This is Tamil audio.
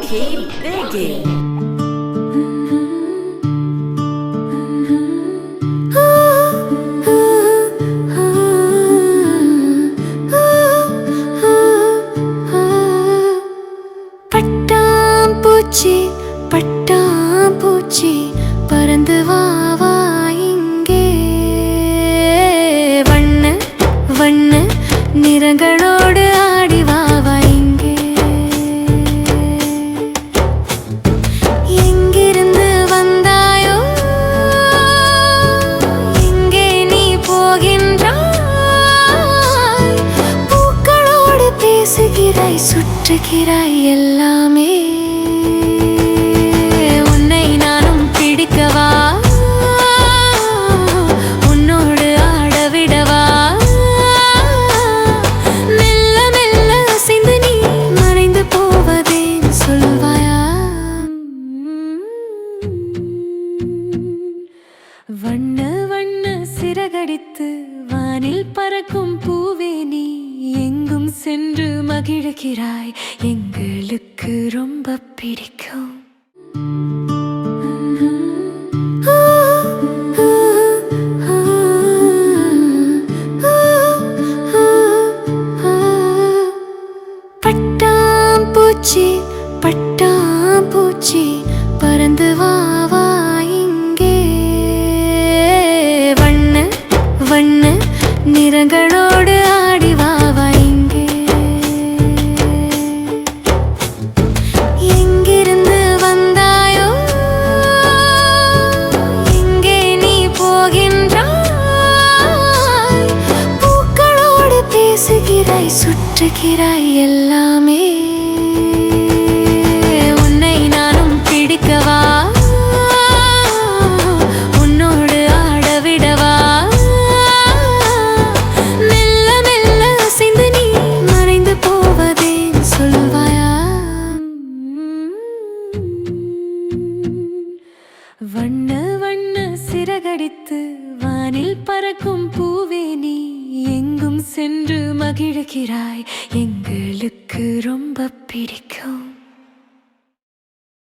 keep digging. பட்டாம்பூச்சி பட்டாம்பூச்சி பறந்து வா வா இங்கே வண்ண வண்ண நிறங்களோடு ஆடி பேசுகிறாய் சுற்றுகிறாய் எல்லாமே. உன்னை நானும் பிடிக்கவா? உன்னோடு ஆடவிடவா? மெல்ல மெல்ல அசைந்து நீ மறைந்து போவதேன் சொல்வாயா? வண்ண வண்ண சிறகடித்து வானில் பறக்கும் பூவே நீ. சென்று மகிழ்கிறாய். எங்களுக்கு ரொம்ப பிடிக்கும். பட்டாம்பூச்சி பட்டாம்பூச்சி பறந்து வா. மாற்றுகிறாய் எல்லாமே. உன்னை நானும் பிடிக்கவா? உன்னோடு ஆடவிடவா? மெல்ல மெல்ல அசைந்து நீ மறைந்து போவதே சொல்வாயா? வண்ண வண்ண சிறகடித்து வானில் பறக்கும் பூவே நீ எங்க சென்று மகிழ்கிறாய். எங்கு